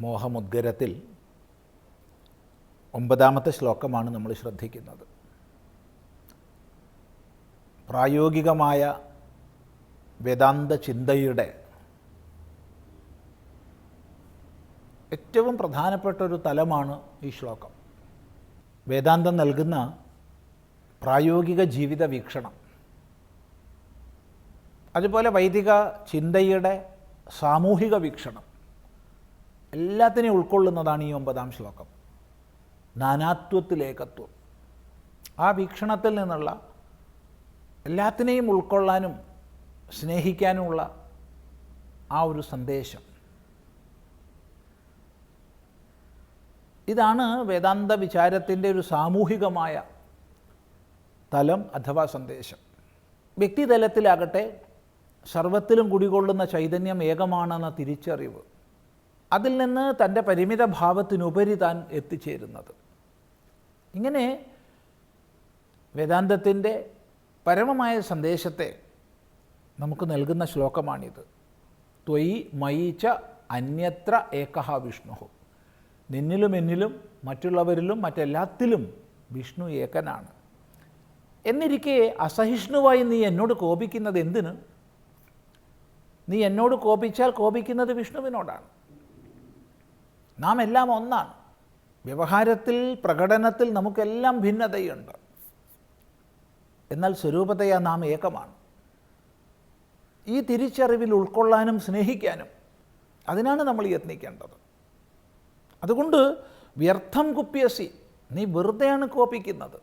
മോഹമുദ്ഗരത്തിൽ ഒമ്പതാമത്തെ ശ്ലോകമാണ് നമ്മൾ ശ്രദ്ധിക്കുന്നത്. പ്രായോഗികമായ വേദാന്ത ചിന്തയുടെ ഏറ്റവും പ്രധാനപ്പെട്ട ഒരു തലമാണ് ഈ ശ്ലോകം. വേദാന്തം നൽകുന്ന പ്രായോഗിക ജീവിത വീക്ഷണം അതുപോലെ വൈദിക ചിന്തയുടെ സാമൂഹിക വീക്ഷണം എല്ലാത്തിനെയും ഉൾക്കൊള്ളുന്നതാണ് ഈ ഒമ്പതാം ശ്ലോകം. നാനാത്വത്തിലേകത്വം. ആ വീക്ഷണത്തിൽ നിന്നുള്ള എല്ലാത്തിനെയും ഉൾക്കൊള്ളാനും സ്നേഹിക്കാനുമുള്ള ആ ഒരു സന്ദേശം. ഇതാണ് വേദാന്ത വിചാരത്തിന്റെ ഒരു സാമൂഹികമായ തലം അഥവാ സന്ദേശം. വ്യക്തിതലത്തിലാകട്ടെ സർവത്തിലും കുടികൊള്ളുന്ന ചൈതന്യം ഏകമാണെന്ന തിരിച്ചറിവ്. അതിൽ നിന്ന് തന്റെ പരിമിത ഭാവത്തിനുപരി താൻ എത്തിച്ചേരുന്നത്. ഇങ്ങനെ വേദാന്തത്തിന്റെ പരമമായ സന്ദേശത്തെ നമുക്ക് നൽകുന്ന ശ്ലോകമാണിത്. ത്വയി മയിച്ച അന്യത്ര ഏകഹ വിഷ്ണു. നിന്നിലും എന്നിലും മറ്റുള്ളവരിലും മറ്റെല്ലാത്തിലും വിഷ്ണു ഏകനാണ്. എന്നിരിക്കെ അസഹിഷ്ണുവായി നീ എന്നോട് കോപിക്കുന്നത് എന്തിന്? നീ എന്നോട് കോപിച്ചാൽ കോപിക്കുന്നത് വിഷ്ണുവിനോടാണ്. നാം എല്ലാം ഒന്നാണ്. വ്യവഹാരത്തിൽ പ്രകടനത്തിൽ നമുക്കെല്ലാം ഭിന്നതയുണ്ട്. എന്നാൽ സ്വരൂപതയാ നാം ഏകമാണ്. ഈ തിരിച്ചറിവിൽ ഉൾക്കൊള്ളാനും സ്നേഹിക്കാനും അതിനാണ് നമ്മൾ യത്നിക്കേണ്ടത്. അതുകൊണ്ട് വ്യർത്ഥം കുപ്പിയസി നീ വെറുതെയാണ് കോപിക്കുന്നത്.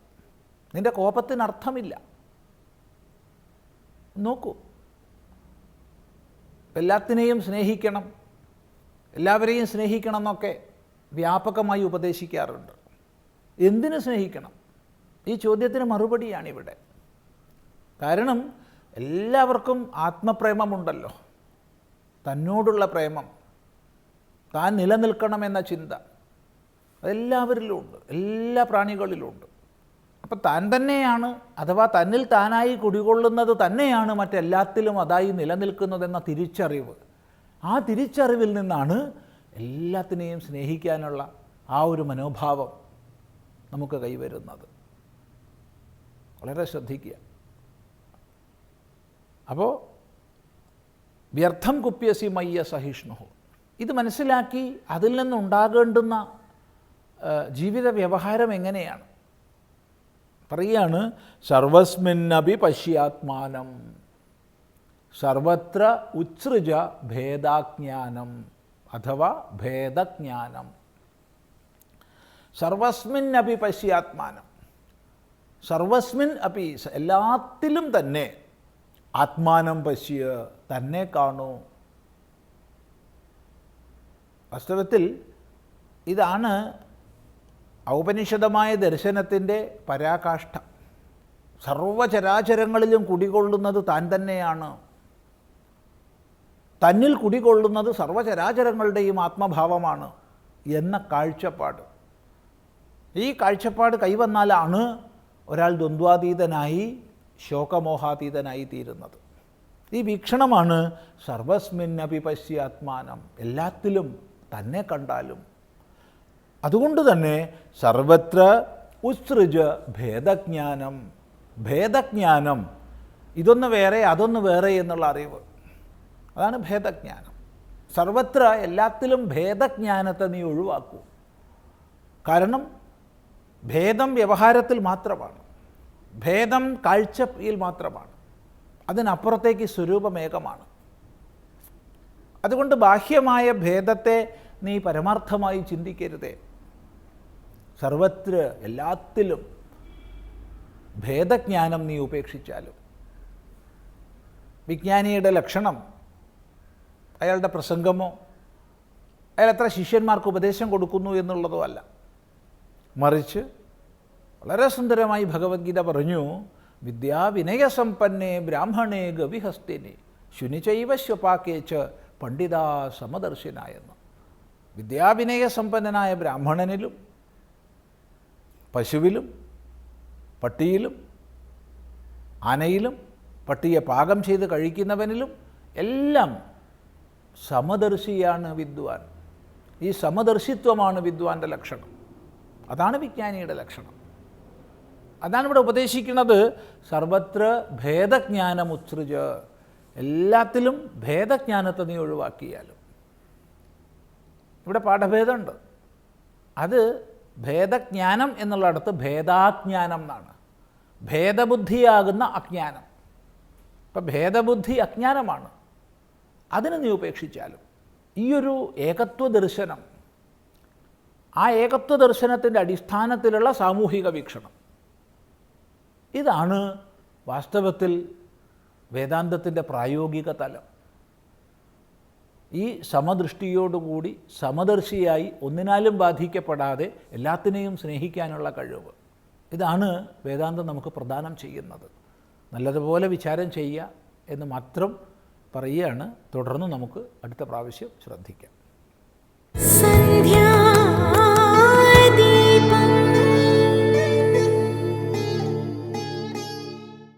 നിന്റെ കോപത്തിന് അർത്ഥമില്ല നോക്കൂ. എല്ലാത്തിനെയും സ്നേഹിക്കണം. എല്ലാവരെയും സ്നേഹിക്കണം എന്നൊക്കെ വ്യാപകമായി ഉപദേശിക്കാറുണ്ട്. എന്തിനു സ്നേഹിക്കണം? ഈ ചോദ്യത്തിന് മറുപടിയാണിവിടെ കാരണം എല്ലാവർക്കും ആത്മപ്രേമമുണ്ടല്ലോ. തന്നോടുള്ള പ്രേമം താൻ നിലനിൽക്കണമെന്ന ചിന്ത അതെല്ലാവരിലും ഉണ്ട് എല്ലാ പ്രാണികളിലുമുണ്ട്. അപ്പം താൻ തന്നെയാണ് അഥവാ തന്നിൽ താനായി കുടികൊള്ളുന്നത് തന്നെയാണ് മറ്റെല്ലാത്തിലും അതായി നിലനിൽക്കുന്നതെന്ന തിരിച്ചറിവ്. ആ തിരിച്ചറിവിൽ നിന്നാണ് എല്ലാത്തിനെയും സ്നേഹിക്കാനുള്ള ആ ഒരു മനോഭാവം നമുക്ക് കൈവരുന്നത്. വളരെ ശ്രദ്ധിക്കുക. അപ്പോൾ വ്യർത്ഥം കുപ്യസി മയ്യ സഹിഷ്ണു ഇത് മനസ്സിലാക്കി അതിൽ നിന്നുണ്ടാകേണ്ടുന്ന ജീവിത വ്യവഹാരം എങ്ങനെയാണ്? പറയാണ് സർവസ്മിന്നപി പശ്യാത്മാനം സർവത്ര ഉത്സൃജ ഭേദാജ്ഞാനം അഥവാ ഭേദജ്ഞാനം. സർവസ്മിൻ അപി പശ്യാത്മാനം. സർവസ്മിൻ അപി എല്ലാത്തിലും തന്നെ ആത്മാനം പശ്യ തന്നെ കാണൂ. വാസ്തവത്തിൽ ഇതാണ് ഔപനിഷദമായ ദർശനത്തിന്റെ പരാകാഷ്ഠ. സർവചരാചരങ്ങളിലും കുടികൊള്ളുന്നത് താൻ തന്നെയാണ്. തന്നിൽ കുടികൊള്ളുന്നത് സർവചരാചരങ്ങളുടെയും ആത്മഭാവമാണ് എന്ന കാഴ്ചപ്പാട്. ഈ കാഴ്ചപ്പാട് കൈവന്നാലാണ് ഒരാൾ ദ്വന്ദ്വാതീതനായി ശോകമോഹാതീതനായി തീരുന്നത്. ഈ വീക്ഷണമാണ് സർവസ്മിന്നപി പശ്യാത്മാനം എല്ലാത്തിലും തന്നെ കണ്ടാലും. അതുകൊണ്ട് തന്നെ സർവത്ര ഉത്സൃജ ഭേദജ്ഞാനം ഭേദജ്ഞാനം ഇതൊന്ന് വേറെ അതൊന്ന് വേറെ എന്നുള്ള അറിവ് അതാണ് ഭേദജ്ഞാനം. സർവത്ര എല്ലാത്തിലും ഭേദജ്ഞാനത്തെ നീ ഒഴിവാക്കൂ. കാരണം ഭേദം വ്യവഹാരത്തിൽ മാത്രമാണ്. ഭേദം കാഴ്ചയിൽ മാത്രമാണ്. അതിനപ്പുറത്തേക്ക് സ്വരൂപമേകമാണ് അതുകൊണ്ട് ബാഹ്യമായ ഭേദത്തെ നീ പരമാർത്ഥമായി ചിന്തിക്കരുതേ. സർവത്ര എല്ലാത്തിലും ഭേദജ്ഞാനം നീ ഉപേക്ഷിച്ചാലും. വിജ്ഞാനിയുടെ ലക്ഷണം അയാളുടെ പ്രസംഗമോ അയാൾ എത്ര ശിഷ്യന്മാർക്ക് ഉപദേശം കൊടുക്കുന്നു എന്നുള്ളതോ അല്ല. മറിച്ച് വളരെ സുന്ദരമായി ഭഗവത്ഗീത പറഞ്ഞു വിദ്യാവിനയസമ്പന്നേ ബ്രാഹ്മണേ ഗവിഹസ്തിനെ ശുനിചൈവ ശ്വപാക്കേച്ച് പണ്ഡിതാ സമദർശിനായെന്ന്. വിദ്യാവിനയസമ്പന്നനായ ബ്രാഹ്മണനിലും പശുവിലും പട്ടിയിലും ആനയിലും പട്ടിയെ പാകം ചെയ്ത് കഴിക്കുന്നവനിലും എല്ലാം സമദർശിയാണ് വിദ്വാൻ. ഈ സമദർശിത്വമാണ് വിദ്വാന്റെ ലക്ഷണം. അതാണ് വിജ്ഞാനിയുടെ ലക്ഷണം. അതാണ് ഇവിടെ ഉപദേശിക്കുന്നത് സർവത്ര ഭേദജ്ഞാനമുത്സൃജ. എല്ലാത്തിലും ഭേദജ്ഞാനത്തെ നീ ഒഴിവാക്കിയാലും. ഇവിടെ പാഠഭേദമുണ്ട്. അത് ഭേദജ്ഞാനം എന്നുള്ളിടത്ത് ഭേദാജ്ഞാനം എന്നാണ്. ഭേദബുദ്ധിയാകുന്ന അജ്ഞാനം. ഇപ്പം ഭേദബുദ്ധി അജ്ഞാനമാണ്. അതിന് നീ ഉപേക്ഷിച്ചാലും. ഈയൊരു ഏകത്വ ദർശനം ആ ഏകത്വ ദർശനത്തിന്റെ അടിസ്ഥാനത്തിലുള്ള സാമൂഹിക വീക്ഷണം ഇതാണ് വാസ്തവത്തിൽ വേദാന്തത്തിന്റെ പ്രായോഗിക തലം. ഈ സമദൃഷ്ടിയോടുകൂടി സമദർശിയായി ഒന്നിനാലും ബാധിക്കപ്പെടാതെ എല്ലാത്തിനെയും സ്നേഹിക്കാനുള്ള കഴിവ്. ഇതാണ് വേദാന്തം നമുക്ക് പ്രദാനം ചെയ്യുന്നത്. നല്ലതുപോലെ വിചാരം ചെയ്യുക എന്ന് മാത്രം പറയുകയാണ്. തുടർന്ന് നമുക്ക് അടുത്ത പ്രാവശ്യം ശ്രദ്ധിക്കാം.